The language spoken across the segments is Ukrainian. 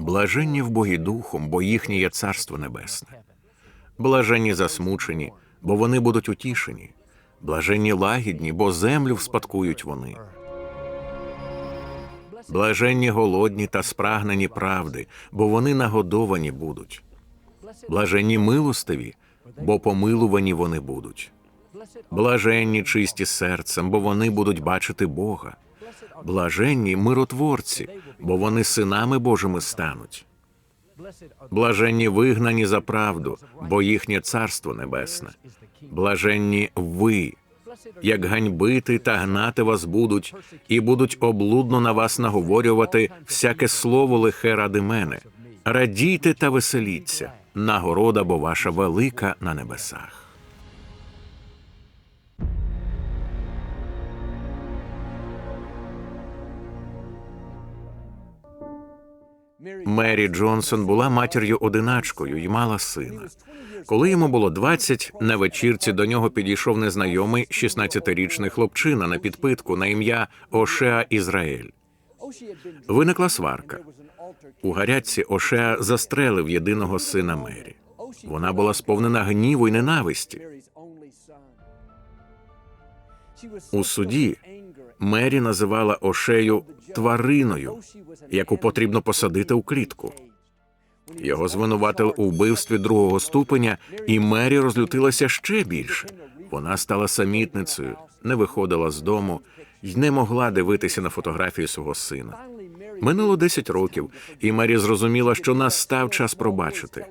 Блаженні в Богі духом, бо їхнє є царство небесне. Блаженні засмучені, бо вони будуть утішені. Блаженні лагідні, бо землю вспадкують вони. Блаженні голодні та спрагнені правди, бо вони нагодовані будуть. Блаженні милостиві, бо помилувані вони будуть. Блаженні чисті серцем, бо вони будуть бачити Бога. Блаженні миротворці, бо вони синами Божими стануть. Блаженні вигнані за правду, бо їхнє царство небесне. Блаженні ви, як ганьбити та гнати вас будуть, і будуть облудно на вас наговорювати всяке слово лихе ради мене. Радійте та веселіться, нагорода бо ваша велика на небесах. Мері Джонсон була матір'ю одиначкою і мала сина. Коли йому було 20, на вечірці до нього підійшов незнайомий 16-річний хлопчина на підпитку на ім'я Ошеа Ізраїль. Виникла сварка. У гарячці Ошеа застрелив єдиного сина Мері. Вона була сповнена гніву й ненависті. У суді Мері називала Ошею твариною, яку потрібно посадити у клітку. Його звинуватили у вбивстві другого ступеня, і Мері розлютилася ще більше. Вона стала самітницею, не виходила з дому й не могла дивитися на фотографії свого сина. Минуло 10 років, і Мері зрозуміла, що настав час пробачити.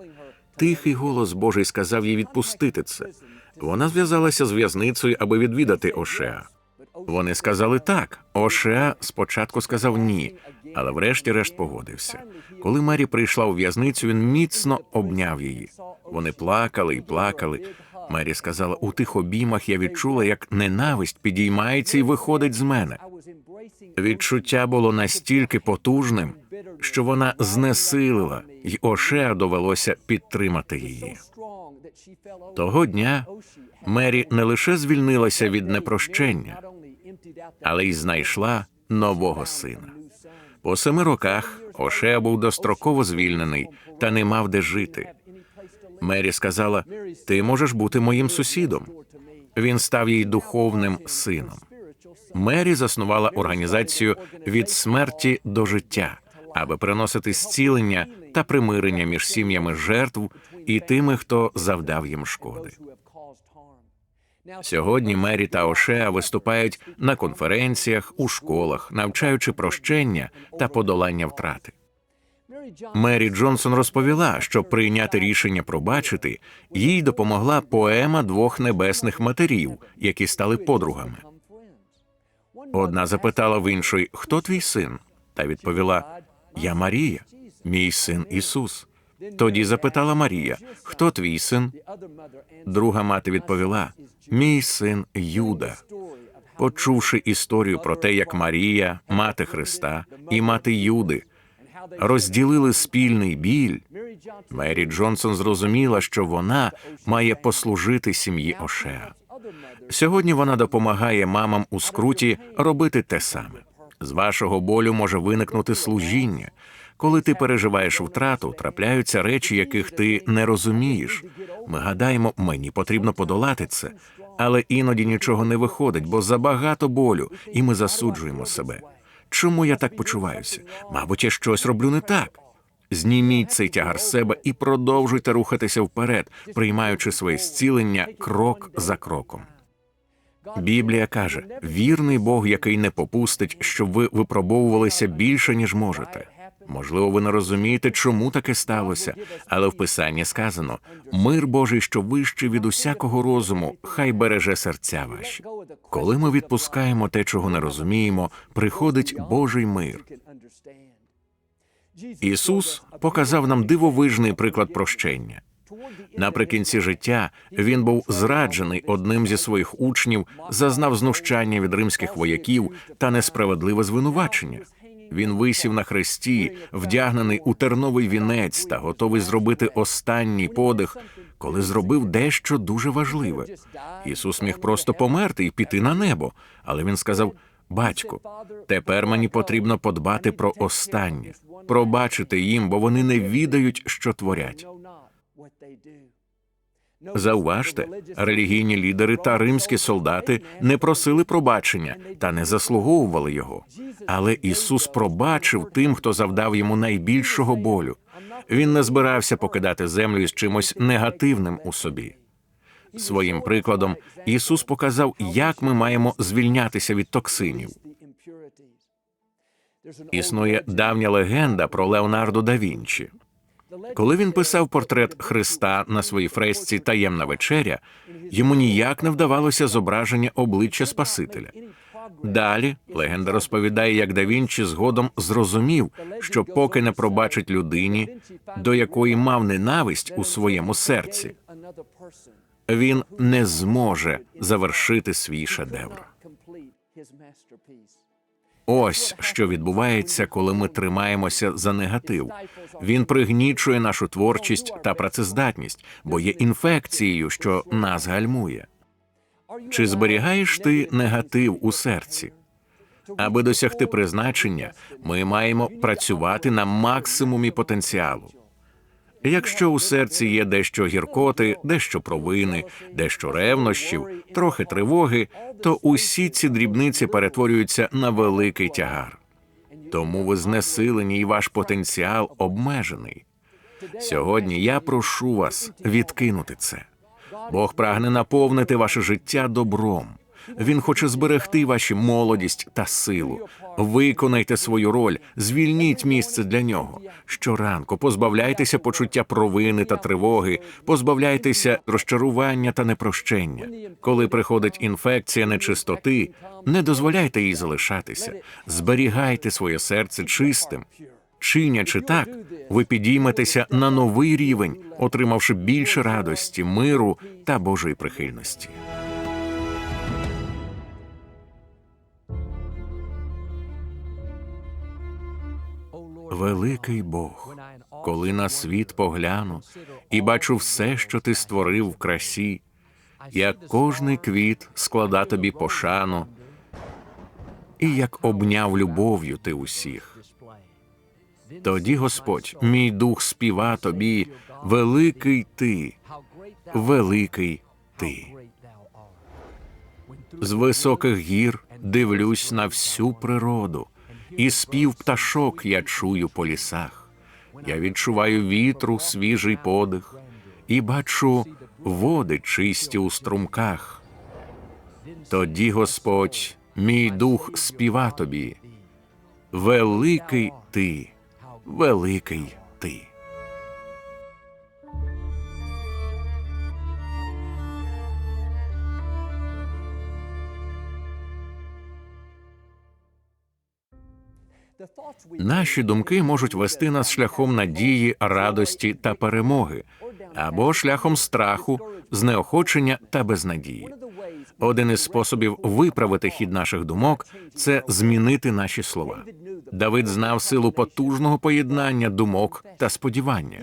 Тихий голос Божий сказав їй відпустити це. Вона зв'язалася з в'язницею, аби відвідати Ошеа. Вони сказали так. Ошеа спочатку сказав ні, але врешті-решт погодився. Коли Мері прийшла у в'язницю, він міцно обняв її. Вони плакали і плакали. Мері сказала: у тих обіймах я відчула, як ненависть підіймається і виходить з мене. Відчуття було настільки потужним, що вона знесилила, й Ошеа довелося підтримати її. Того дня Мері не лише звільнилася від непрощення, але й знайшла нового сина. По семи роках Ошеа був достроково звільнений та не мав де жити. Мері сказала: Ти можеш бути моїм сусідом. Він став їй духовним сином. Мері заснувала організацію від смерті до життя, аби приносити зцілення та примирення між сім'ями жертв і тими, хто завдав їм шкоди. Сьогодні Мері та Ошеа виступають на конференціях, у школах, навчаючи прощення та подолання втрати. Мері Джонсон розповіла, що прийняти рішення пробачити їй допомогла поема двох небесних матерів, які стали подругами. Одна запитала в іншої, хто твій син? Та відповіла: Я Марія, мій син Ісус. Тоді запитала Марія, хто твій син? Друга мати відповіла: Мій син Юда. Почувши історію про те, як Марія, мати Христа і мати Юди розділили спільний біль, Мері Джонсон зрозуміла, що вона має послужити сім'ї Ошеа. Сьогодні вона допомагає мамам у скруті робити те саме. З вашого болю може виникнути служіння. Коли ти переживаєш втрату, трапляються речі, яких ти не розумієш. Ми гадаємо, мені потрібно подолати це, але іноді нічого не виходить, бо забагато болю, і ми засуджуємо себе. Чому я так почуваюся? Мабуть, я щось роблю не так. Зніміть цей тягар себе і продовжуйте рухатися вперед, приймаючи своє зцілення крок за кроком. Біблія каже: вірний Бог, який не попустить, щоб ви випробовувалися більше, ніж можете. Можливо, ви не розумієте, чому таке сталося, але в писанні сказано: мир Божий, що вищий від усякого розуму, хай береже серця ваші. Коли ми відпускаємо те, чого не розуміємо, приходить Божий мир. Ісус показав нам дивовижний приклад прощення. Наприкінці життя він був зраджений одним зі своїх учнів, зазнав знущання від римських вояків та несправедливе звинувачення. Він висів на хресті, вдягнений у терновий вінець та готовий зробити останній подих, коли зробив дещо дуже важливе. Ісус міг просто померти і піти на небо, але він сказав: Батьку, тепер мені потрібно подбати про останнє, пробачити їм, бо вони не відають, що творять. Зауважте, релігійні лідери та римські солдати не просили пробачення та не заслуговували його. Але Ісус пробачив тим, хто завдав йому найбільшого болю. Він не збирався покидати землю із чимось негативним у собі. Своїм прикладом Ісус показав, як ми маємо звільнятися від токсинів. Існує давня легенда про Леонардо да Вінчі. Коли він писав портрет Христа на своїй фресці Таємна вечеря, йому ніяк не вдавалося зображення обличчя Спасителя. Далі легенда розповідає, як да Вінчі згодом зрозумів, що поки не пробачить людині, до якої мав ненависть у своєму серці, він не зможе завершити свій шедевр. Ось що відбувається, коли ми тримаємося за негатив. Він пригнічує нашу творчість та працездатність, бо є інфекцією, що нас гальмує. Чи зберігаєш ти негатив у серці? Аби досягти призначення, ми маємо працювати на максимумі потенціалу. Якщо у серці є дещо гіркоти, дещо провини, дещо ревнощів, трохи тривоги, то усі ці дрібниці перетворюються на великий тягар. Тому ви знесилені і ваш потенціал обмежений. Сьогодні я прошу вас відкинути це. Бог прагне наповнити ваше життя добром. Він хоче зберегти ваші молодість та силу. Виконайте свою роль, звільніть місце для нього. Щоранку позбавляйтеся почуття провини та тривоги, позбавляйтеся розчарування та непрощення. Коли приходить інфекція нечистоти, не дозволяйте їй залишатися. Зберігайте своє серце чистим. Чинячи так, ви підійметеся на новий рівень, отримавши більше радості, миру та Божої прихильності. Великий Бог, коли на світ погляну і бачу все, що ти створив в красі, як кожний квіт склада тобі пошану, і як обняв любов'ю ти усіх. Тоді, Господь, мій дух співа тобі, великий ти, великий ти. З високих гір дивлюсь на всю природу, і спів пташок я чую по лісах. Я відчуваю вітру, свіжий подих, і бачу води чисті у струмках. Тоді, Господь, мій дух співа тобі, великий ти, великий ти. Наші думки можуть вести нас шляхом надії, радості та перемоги, або шляхом страху, знеохочення та безнадії. Один із способів виправити хід наших думок це змінити наші слова. Давид знав силу потужного поєднання думок та сподівання.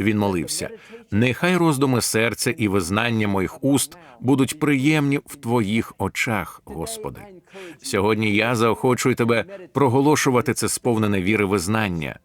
Він молився: нехай роздуми серця і визнання моїх уст будуть приємні в твоїх очах, Господи. Сьогодні я заохочую тебе проголошувати це сповнене віри визнання.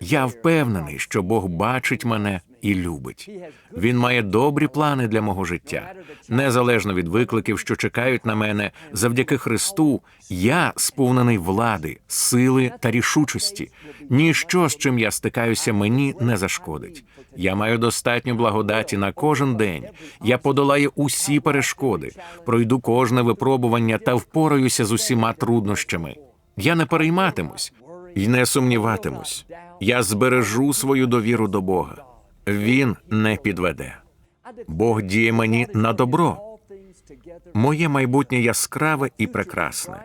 Я впевнений, що Бог бачить мене і любить. Він має добрі плани для мого життя. Незалежно від викликів, що чекають на мене, завдяки Христу, я сповнений влади, сили та рішучості. Ніщо, з чим я стикаюся, мені не зашкодить. Я маю достатньо благодаті на кожен день. Я подолаю усі перешкоди, пройду кожне випробування та впораюся з усіма труднощами. Я не перейматимусь і не сумніватимусь. Я збережу свою довіру до Бога. Він не підведе. Бог діє мені на добро. Моє майбутнє яскраве і прекрасне.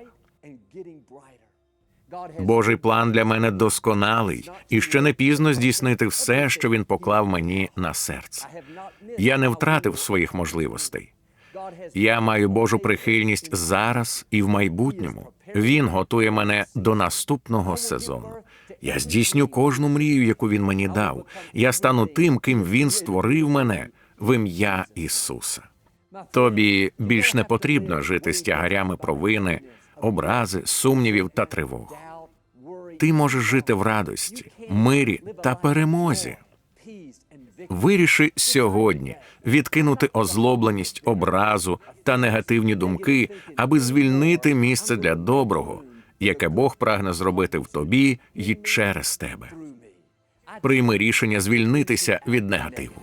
Божий план для мене досконалий, і ще не пізно здійснити все, що він поклав мені на серце. Я не втратив своїх можливостей. Я маю Божу прихильність зараз і в майбутньому. Він готує мене до наступного сезону. Я здійсню кожну мрію, яку він мені дав. Я стану тим, ким він створив мене в ім'я Ісуса. Тобі більш не потрібно жити з тягарями провини образи, сумнівів та тривог. Ти можеш жити в радості, мирі та перемозі. Виріши сьогодні відкинути озлобленість, образу та негативні думки, аби звільнити місце для доброго, яке Бог прагне зробити в тобі і через тебе. Прийми рішення звільнитися від негативу.